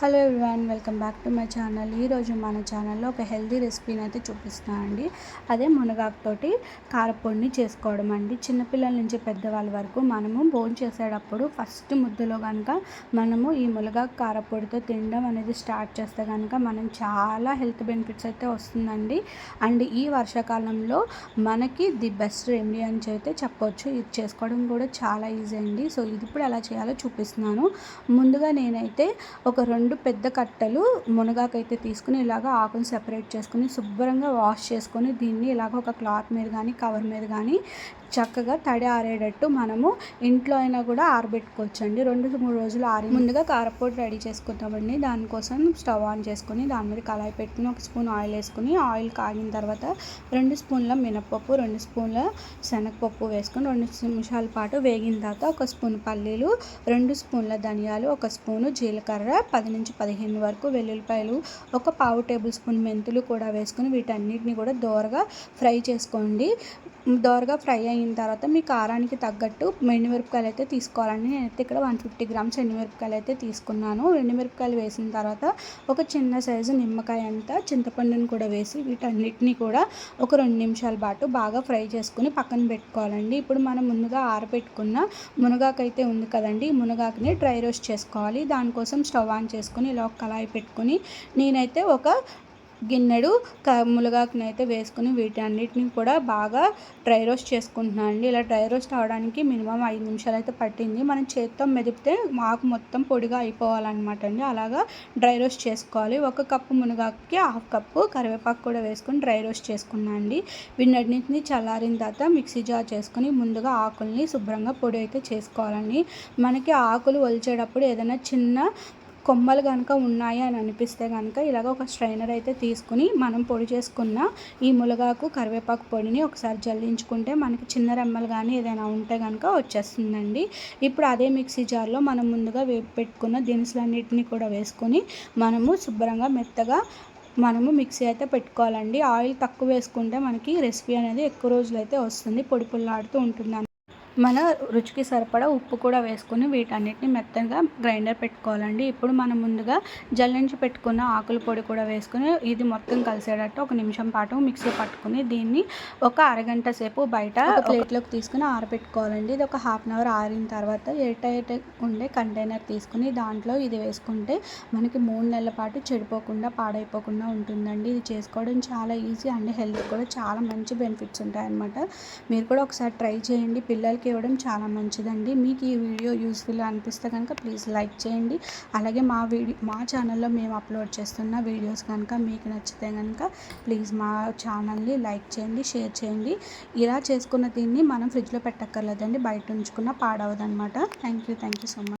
Hello everyone welcome back to my channel ఈరోజు మన ఛానల్లో ఒక హెల్దీ రెసిపీని అయితే చూపిస్తానండి అదే మునగాకుతోటి కారపొడిని చేసుకోవడం అండి. చిన్నపిల్లల నుంచి పెద్దవాళ్ళ వరకు మనము భోజనం చేసేటప్పుడు ఫస్ట్ ముద్దలో కనుక మనము ఈ మునగాకు కారపొడితో తినడం అనేది స్టార్ట్ చేస్తే కనుక మనం చాలా హెల్త్ బెనిఫిట్స్ అయితే వస్తుందండి. అండ్ ఈ వర్షాకాలంలో మనకి ది బెస్ట్ రెమెడీ అని అయితే చెప్పొచ్చు. ఇది చేసుకోవడం కూడా చాలా ఈజీ అండి. సో ఇది ఇప్పుడు ఎలా చేయాలో చూపిస్తున్నాను. ముందుగా నేనైతే ఒక రెండు రెండు పెద్ద కట్టలు మునగాకైతే తీసుకుని ఇలాగ ఆకులు సెపరేట్ చేసుకుని శుభ్రంగా వాష్ చేసుకొని దీన్ని ఇలాగ ఒక క్లాత్ మీద కానీ కవర్ మీద కానీ చక్కగా తడి ఆరేటట్టు మనము ఇంట్లో అయినా కూడా ఆరబెట్టుకోవచ్చు అండి రెండు మూడు రోజులు ఆరి ముందుగా కారపొడి రెడీ చేసుకుంటామండి దానికోసం స్టవ్ ఆన్ చేసుకుని దాని మీద కళాయి పెట్టుకుని ఒక స్పూన్ ఆయిల్ వేసుకుని ఆయిల్ కాగిన తర్వాత రెండు స్పూన్ల మినపప్పు రెండు స్పూన్ల శనగపప్పు వేసుకొని రెండు నిమిషాల పాటు వేగిన తర్వాత ఒక స్పూన్ పల్లీలు రెండు స్పూన్ల ధనియాలు ఒక స్పూను జీలకర్ర పది నుంచి పదిహేను వరకు వెల్లుల్లిపాయలు ఒక పావు టేబుల్ స్పూన్ మెంతులు కూడా వేసుకుని వీటన్నిటిని కూడా దోరగా ఫ్రై చేసుకోండి. దోరగా ఫ్రై అయిన తర్వాత మీ కారానికి తగ్గట్టు ఎండుమిరపకాయలు అయితే తీసుకోవాలండి. నేనైతే ఇక్కడ వన్ ఫిఫ్టీ గ్రామ్స్ ఎండుమిరపకాయలు అయితే తీసుకున్నాను. ఎండుమిరపకాయలు వేసిన తర్వాత ఒక చిన్న సైజు నిమ్మకాయ అంతా చింతపండుని కూడా వేసి వీటన్నిటిని కూడా ఒక రెండు నిమిషాల పాటు బాగా ఫ్రై చేసుకుని పక్కన పెట్టుకోవాలండి. ఇప్పుడు మనం ముందుగా ఆరబెట్టుకున్న మునగాకు అయితే ఉంది కదండి. మునగాకుని డ్రై రోస్ట్ చేసుకోవాలి. దానికోసం స్టవ్ ఆన్ చేసుకుని ఇలా ఒక కళాయి పెట్టుకుని నేనైతే ఒక గిన్నెడు క అయితే వేసుకుని వీటన్నిటిని కూడా బాగా డ్రై రోస్ట్ చేసుకుంటున్నాను అండి. ఇలా డ్రై రోస్ట్ అవడానికి మినిమం ఐదు నిమిషాలు అయితే పట్టింది. మనం చేత్తో మెదిపితే మాకు మొత్తం పొడిగా అయిపోవాలన్నమాట అండి. అలాగా డ్రై రోస్ట్ చేసుకోవాలి. ఒక కప్పు మునగాకుకి హాఫ్ కప్పు కరివేపాకు కూడా వేసుకొని డ్రై రోస్ట్ చేసుకున్నాను అండి. వీటన్నిటిని చల్లారిన తర్వాత మిక్సీ జార్ చేసుకుని ముందుగా ఆకుల్ని శుభ్రంగా పొడి అయితే చేసుకోవాలండి. మనకి ఆకులు ఒలిచేటప్పుడు ఏదైనా చిన్న కొమ్మలు కనుక ఉన్నాయి అని అనిపిస్తే కనుక ఇలాగ ఒక స్ట్రైనర్ అయితే తీసుకుని మనం పొడి చేసుకున్న ఈ ములగాకు కరివేపాకు పొడిని ఒకసారి జల్లించుకుంటే మనకి చిన్న రెమ్మలు కానీ ఏదైనా ఉంటే కనుక వచ్చేస్తుందండి. ఇప్పుడు అదే మిక్సీ జార్లో మనం ముందుగా వేపు పెట్టుకున్న దినుసులన్నింటినీ కూడా వేసుకొని మనము శుభ్రంగా మెత్తగా మనము మిక్సీ అయితే పెట్టుకోవాలండి. ఆయిల్ తక్కువ వేసుకుంటే మనకి రెసిపీ అనేది ఎక్కువ రోజులు అయితే వస్తుంది. పొడి పుల్లాడుతూ ఉంటుంది మన రుచికి సరిపడా ఉప్పు కూడా వేసుకుని వీటన్నిటిని మెత్తగా గ్రైండర్ పెట్టుకోవాలండి. ఇప్పుడు మనం ముందుగా జల్లించి పెట్టుకున్న ఆకుల పొడి కూడా వేసుకుని ఇది మొత్తం కలిసేటట్టు ఒక నిమిషం పాటు మిక్సీ పట్టుకుని దీన్ని ఒక అరగంట సేపు బయట ప్లేట్లోకి తీసుకుని ఆరబెట్టుకోవాలండి. ఇది ఒక హాఫ్ అన్ అవర్ ఆరిన తర్వాత ఎయిట్ ఉండే కంటైనర్ తీసుకుని దాంట్లో ఇది వేసుకుంటే మనకి మూడు నెలల పాటు చెడిపోకుండా పాడైపోకుండా ఉంటుందండి. ఇది చేసుకోవడం చాలా ఈజీ అండ్ హెల్త్ కూడా చాలా మంచి బెనిఫిట్స్ ఉంటాయన్నమాట. మీరు కూడా ఒకసారి ట్రై చేయండి. పిల్లలకి ఇవ్వడం చాలా మంచిదండి. మీకు ఈ వీడియో యూస్ఫుల్ అనిపిస్తే కనుక ప్లీజ్ లైక్ చేయండి. అలాగే మా వీడియో మా ఛానల్లో మేము అప్లోడ్ చేస్తున్న వీడియోస్ కనుక మీకు నచ్చితే కనుక ప్లీజ్ మా ఛానల్ని లైక్ చేయండి షేర్ చేయండి. ఇలా చేసుకున్న దీన్ని మనం ఫ్రిడ్జ్లో పెట్టక్కర్లేదండి. బయట ఉంచుకున్న పాడవదనమాట. Thank you thank you so much.